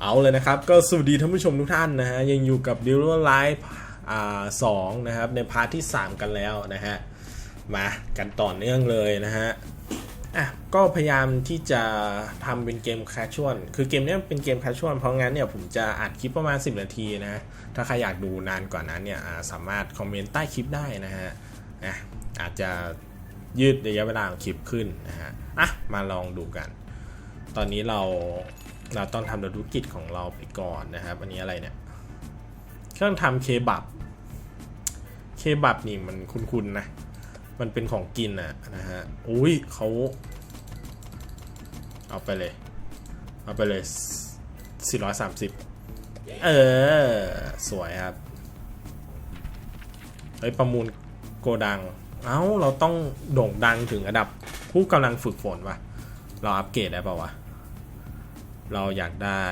เอาเลยนะครับ ก็สวัสดีท่านผู้ชมทุกท่านนะฮะ ยังอยู่กับ d e a l Live อ่าสองนะครับ ในพาร์ทที่ 3 กันแล้วนะฮะ มากันต่อเนื่องเลยนะฮะอะก็พยายามที่จะทำเป็นเกมแคชชวลคือเกมเนี้ยเป็นเกมแคชชวลเพราะงั้นเนี่ยผมจะอัดคลิปประมาณ 10 นาทีนะ ถ้าใครอยากดูนานกว่านั้นเนี่ยาสามารถคอมเมนต์ใต้คลิปได้นะฮะอะอาจจะยืดระยะเวลาของคลิปขึ้นนะฮะอะมาลองดูกัน ตอนนี้เรา เราต้องทำธุรกิจของเราไปก่อนนะครับอันนี้อะไรเนี่ย เครื่องทำเคบับ เคบับนี่มันคุ้นๆนะ มันเป็นของกินอะนะฮะ อุ้ยเขาเอาไปเลย เอาไปเลย 430 เออ สวยครับเฮ้ยประมูลโกดัง เอ้า เราต้องโด่งดังถึงระดับผู้กำลังฝึกฝนวะเราอัปเกรดได้ป่าวะ เราอยากได้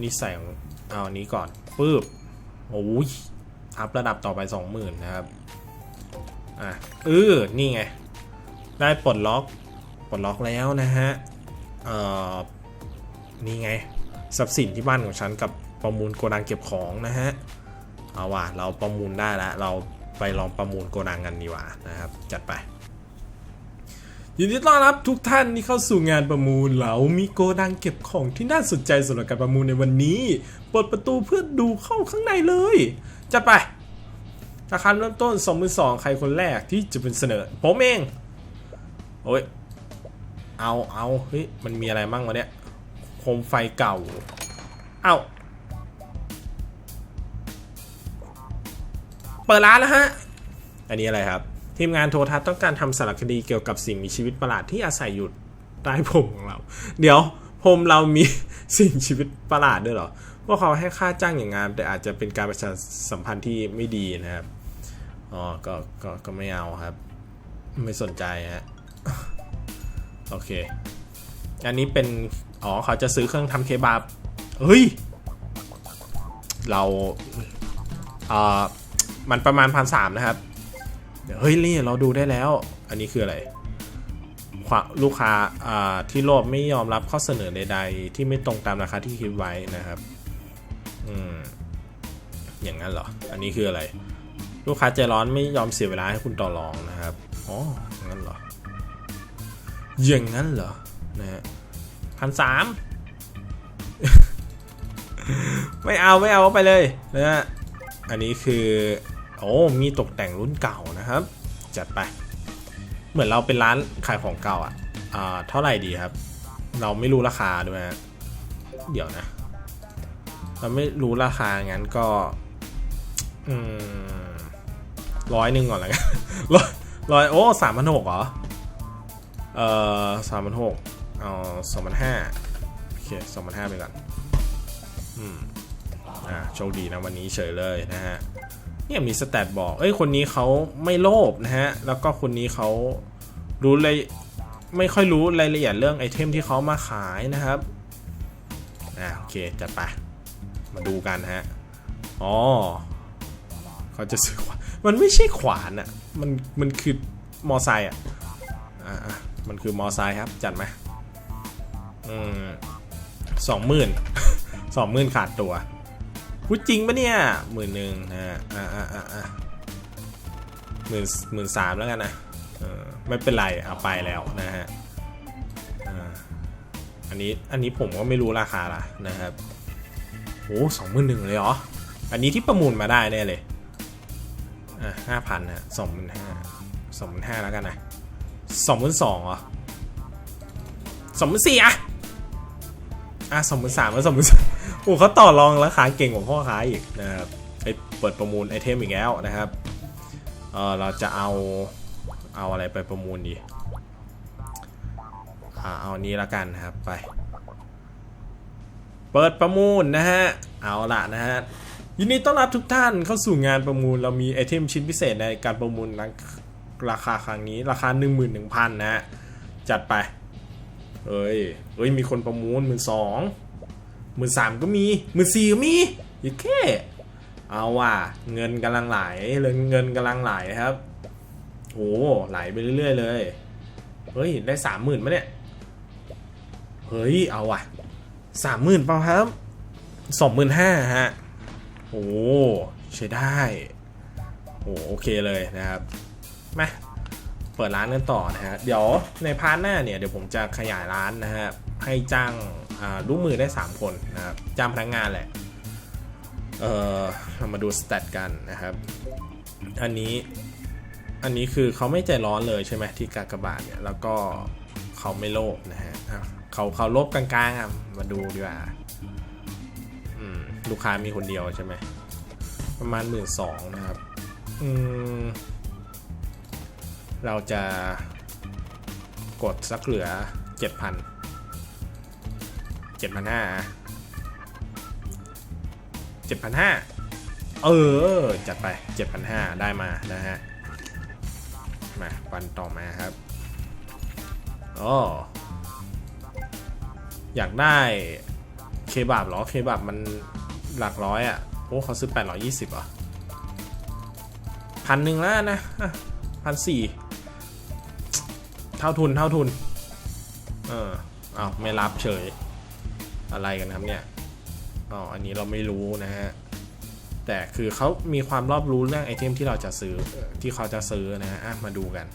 นี่ใส่ของเอาอันนี้ก่อนปึ๊บโอ้ยอัพระดับต่อไป 20,000 นะครับ อะเออนี่ไง ได้ปลดล็อก ปลดล็อกแล้วนะฮะ เอ่อ นี่ไง ทรัพย์สินที่บ้านของฉันกับประมูลโกดังเก็บของนะฮะ เอาว่ะ เราประมูลได้แล้ว เราไปลองประมูลโกดังกันดีกว่านะครับ จัดไป ยินดีต้อนรับทุกท่านที่เข้าสู่งานประมูลเรามีโกดังเก็บของที่น่าสนใจสำหรับการประมูลในวันนี้เปิดประตูเพื่อดูเข้าข้างในเลยจัดไปราคาเริ่มต้น22,000ใครคนแรกที่จะเป็นเสนอ ผมเอง โอ้ย เอาเอาเฮ้ย มันมีอะไรมั่งวะเนี่ยโคมไฟเก่า เอาเปิดร้านแล้วฮะ อันนี้อะไรครับ ทีมงานโทรทัศน์ต้องการทำสารคดีเกี่ยวกับสิ่งมีชีวิตประหลาดที่อาศัยอยู่ใต้ผมของเรา เดี๋ยวผมเรามีสิ่งชีวิตประหลาดด้วยเหรอพวกเขาให้ค่าจ้างอย่างงาม แต่อาจจะเป็นการประชาสัมพันธ์ที่ไม่ดีนะครับอ๋อก็ก็ก็ไม่เอาครับ ไม่สนใจฮะโอเค อันนี้เป็น อ๋อ เขาจะซื้อเครื่องทำเคบับเฮ้ย เรา อ่า มันประมาณพันสามนะครับ เฮ้ยนี่เราดูได้แล้ว อันนี้คืออะไรลูกค้าที่โลภไม่ยอมรับข้อเสนอใดๆ ที่ไม่ตรงตามราคาที่คิดไว้นะครับ อืม อย่างนั้นเหรอ อันนี้คืออะไร ลูกค้าใจร้อนไม่ยอมเสียเวลาให้คุณต่อรองนะครับอ๋องั้นเหรอ อย่างนั้นเหรอ นะฮะพันสาม ไม่เอาไม่เอาไปเลยนะฮะ อันนี้คือ โอ้ มีตกแต่งรุ่นเก่า นะครับ จัดไป เหมือนเราเป็นร้านขายของเก่าอะอ่าเท่าไหร่ดีครับ เราไม่รู้ราคาด้วยฮะเดี๋ยวนะ เราไม่รู้ราคางั้นก็อืมร้อยหนึ่งก่อนแล้วกันร้อยร้อยโอ้สามพันหกเหรอ เอ่อสามพันหกเอาสองพันห้าโอเคสองพันห้าไปก่อน อืม อ่า โชคดีนะวันนี้เฉยเลยนะฮะ เนี่ยมีสแตทบอก เอ้ยคนนี้เขาไม่โลภนะฮะ แล้วก็คนนี้เขารู้เลยไม่ค่อยรู้รายละเอียดเรื่องไอเทมที่เขามาขายนะครับ อ่าโอเคจัดไป มาดูกันฮะ อ๋อเขาจะซื้อขวาน มันไม่ใช่ขวานอะมันมันคือมอไซค์อะอ่ามันคือมอไซค์ครับ จัดไหมอืมสองหมื่นสองหมื่นขาดตัว พูดจริงปะเนี่ยหมื่นหนึ่งนะฮะอ่าอ่าอ่าอ่าหมื่นหมื่นสามแล้วกันนะเออไม่เป็นไรเอาไปแล้วนะฮะอันนี้อันนี้ผมก็ไม่รู้ราคาละนะครับโอ้สองหมื่นหนึ่งเลยเหรอ อันนี้ที่ประมูลมาได้แน่เลยอ่าห้าพันฮะสองหมื่นห้าสองหมื่นห้าแล้วกันนะสองหมื่นสองเหรอสองหมื่นสี่อะ อะสองหมื่นสามแล้วสองหมื่นสามโอ้เขาต่อรองราคาเก่งกว่าพ่อค้าอีกนะครับไปเปิดประมูลไอเทมอีกแล้วนะครับเออเราจะเอาเอาอะไรไปประมูลดีอ่าเอานนี้ละกันนะครับไป เปิดประมูลนะฮะเอาละนะฮะยินดีต้อนรับทุกท่านเข้าสู่งานประมูลเรามีไอเทมชิ้นพิเศษในการประมูลราคาครั้งนี้ราคา 11,000นะฮะจัดไป เอ้ยเอ้ย มีคนประมูลหมื่นสองหมื่นสามก็มีหมื่นสี่ก็มีอีกแค่เอาว่ะเงินกำลังไหลเลยเงินกำลังไหลครับโอ้ไหลไปเรื่อย ๆ เลย เฮ้ย ได้สามหมื่นไหมเนี่ย เฮ้ย เอาว่ะสามหมื่นเปล่าครับสองหมื่นห้าฮะโอ้ใช้ได้โอ้โอเคเลยนะครับมา เปิดร้านกันต่อนะฮะ เดี๋ยวในพาร์ทหน้าเนี่ยเดี๋ยวผมจะขยายร้านนะฮะ ให้จ้างลูกมือได้ 3 คนนะครับ จ้างพนักงานแหละ เออเรามาดูสเตตกันนะครับ อันนี้อันนี้คือเขาไม่ใจร้อนเลยใช่ไหมที่กากบาทเนี่ยแล้วก็เขาไม่โลภนะฮะเขาเขาโลภกลางๆอะมาดูดีกว่าลูกค้ามีคนเดียวใช่ไหมประมาณหมื่นสองนะครับ อืม เราจะกดสักเหลือเจ็ดพันเจ็ดพันห้าเจ็ดพันห้าเออ จัดไปเจ็ดพันห้าได้มานะฮะ มาวันต่อมาครับอ๋ออยากได้เคบับเหรอ เคบับมันหลักร้อยอะ โอ้เขาซื้อ 820เหรอพันหนึ่งแล้วนะพันสี่ เท่าทุนเท่าทุน เออเอาไม่รับเฉย อะไรกันครับเนี่ยอ๋ออันนี้เราไม่รู้นะฮะ แต่คือเขามีความรอบรู้เรื่องไอเทมที่เราจะซื้อที่เขาจะซื้อนะฮะมาดูกัน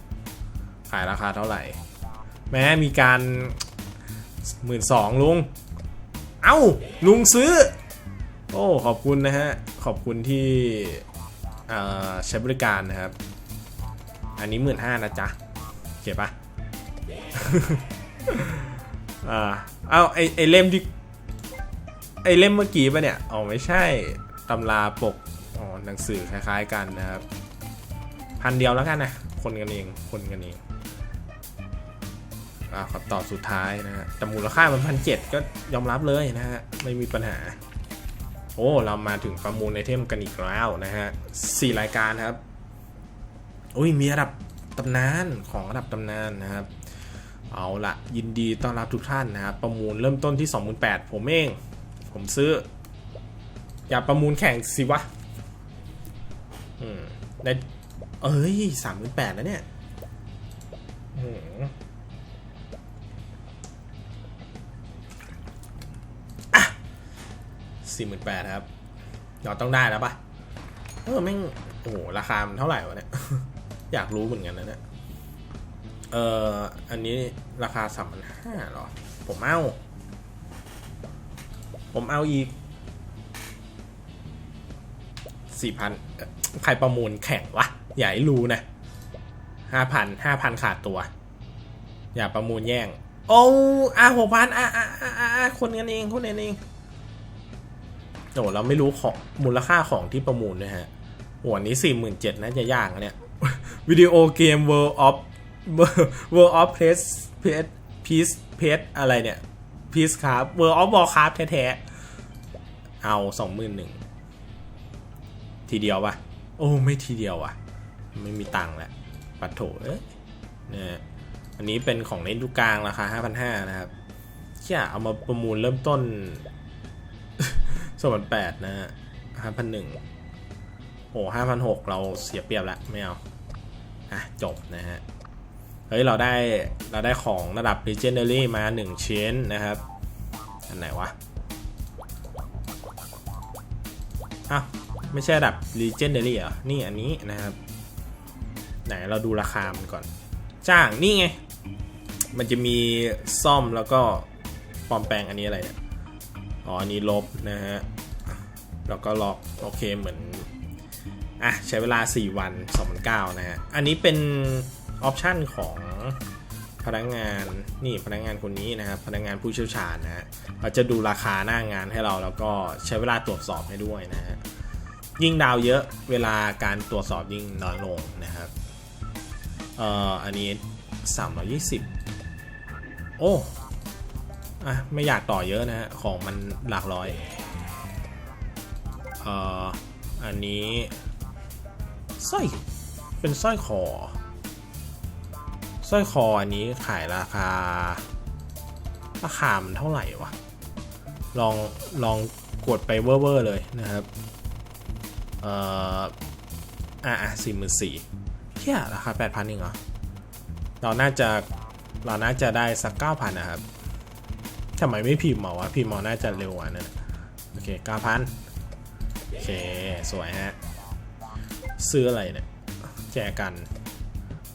ขายราคาเท่าไหร่ แม้มีการหมื่นสองลุง เอ้า ลุงซื้อ โอ้ ขอบคุณนะฮะ ขอบคุณที่ใช้บริการนะครับ อันนี้หมื่นห้านะจ๊ะเก็บปะ อ่าเอาไอไอเล่มที่ไอเล่มเมื่อกี้ปะเนี่ยอ๋อไม่ใช่ตำราปกอ๋อหนังสือคล้าย ๆ กันนะครับ พันเดียวแล้วกันนะ คนกันเองคนกันเองอ่าคำตอบสุดท้ายนะฮะแต่มูลค่ามันพันเจ็ดก็ยอมรับเลยนะฮะ ไม่มีปัญหา โอ้ เรามาถึงประมูลไอเทมกันอีกแล้วนะฮะสี่รายการครับโอ้ยมีระดับตำนานของระดับตำนานนะครับ เอาละยินดีต้อนรับทุกท่านนะครับประมูลเริ่มต้นที่ 28,000ผมเอง ผมซื้อ อย่าประมูลแข่งสิวะ อืมได้เอ้ย38,000แล้วเนี่ยสี่หมื่นแปดครับเราต้องได้แล้วปะเออแม่งโอ้โหราคามันเท่าไหร่วะเนี่ย อยากรู้เหมือนกันนะเนี่ย เอออันนี้ราคาสามพันห้าหรอ ผมเอา ผมเอาอีกสี่พันใครประมูลแข่งวะ อย่าให้รู้นะห้าพันห้าพันขาดตัว อย่าประมูลแย่ง โอ้อะหกพันอะอะอะอะคนกันเองคนกันเองโอ้เราไม่รู้ของมูลค่าของที่ประมูลนะฮะโอ้อันนี้สี่หมื่นเจ็ดน่าจะยากนะเนี่ยวิดีโอเกม World of World of Peace Peace Peace Peace อะไรเนี่ย Peace ครับ World of Warcraft แท้ๆ เอาสองหมื่นหนึ่งทีเดียวปะโอ้ไม่ทีเดียวอะไม่มีตังค์แหละปัดโถเอ้ยเนี่ยอันนี้เป็นของเล่นทุกกลางราคาห้าพันห้านะครับเชี่ยเอามาประมูลเริ่มต้นสองพันแปดนะฮะห้าพันหนึ่งโอ้ห้าพันหกเราเสียเปรียบแล้วไม่เอา อะ จบนะฮะ เฮ้ยเราได้เราได้ของระดับ Legendary มา 1 ชิ้นนะครับ อันไหนวะอ้าวไม่ใช่ระดับ Legendary เหรอ นี่อันนี้นะครับ ไหนเราดูราคามันก่อน จ้างนี่ไง มันจะมีซ่อมแล้วก็ปลอมแปลงอันนี้อะไรเนี่ย อ๋อ อันนี้ลบนะฮะ แล้วก็ล็อกโอเคเหมือน อะ ใช้เวลา 4 วัน2009นะฮะ อันนี้เป็น ออปชันของพนักงานนี่พนักงานคนนี้นะครับพนักงานผู้เชี่ยวชาญนะฮะเขาจะดูราคาหน้างานให้เราแล้วก็ใช้เวลาตรวจสอบให้ด้วยนะฮะยิ่งดาวเยอะเวลาการตรวจสอบยิ่งน้อยลงนะครับเอ่ออันนี้320 โอ้อะไม่อยากต่อเยอะนะฮะของมันหลักร้อยเอ่ออันนี้สร้อยเป็นสร้อยคอ สร้อยคออันนี้ขายราคา ราคามันเท่าไหร่วะ ลองลองกดไปเวอร์ๆเลยนะครับ เอ่อ อะสี่หมื่นสี่เที่ยราคาแปดพันเองเหรอ เราน่าจะเราน่าจะได้สักเก้าพันนะครับทำไมไม่พิมพ์มาวะพิมพ์มาน่าจะเร็วกว่านั้นโอเคเก้าพันโอเค สวยฮะ ซื้ออะไรเนี่ย แจกัน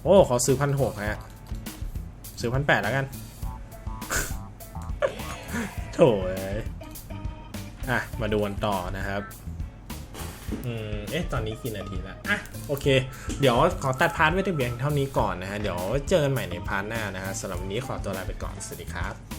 โอ้ ขอซื้อพันหกฮะ ซื้อพันแปดแล้วกัน โถ่อะ มาดูวันต่อนะครับอืม เอ๊ะ ตอนนี้กี่นาทีแล้ว อะ โอเค เดี๋ยวขอตัดพาร์ทไว้แต่เพียงเท่านี้ก่อนนะฮะ เดี๋ยวเจอกันใหม่ในพาร์ทหน้านะฮะสำหรับวันนี้ขอตัวลาไปก่อน สวัสดีครับ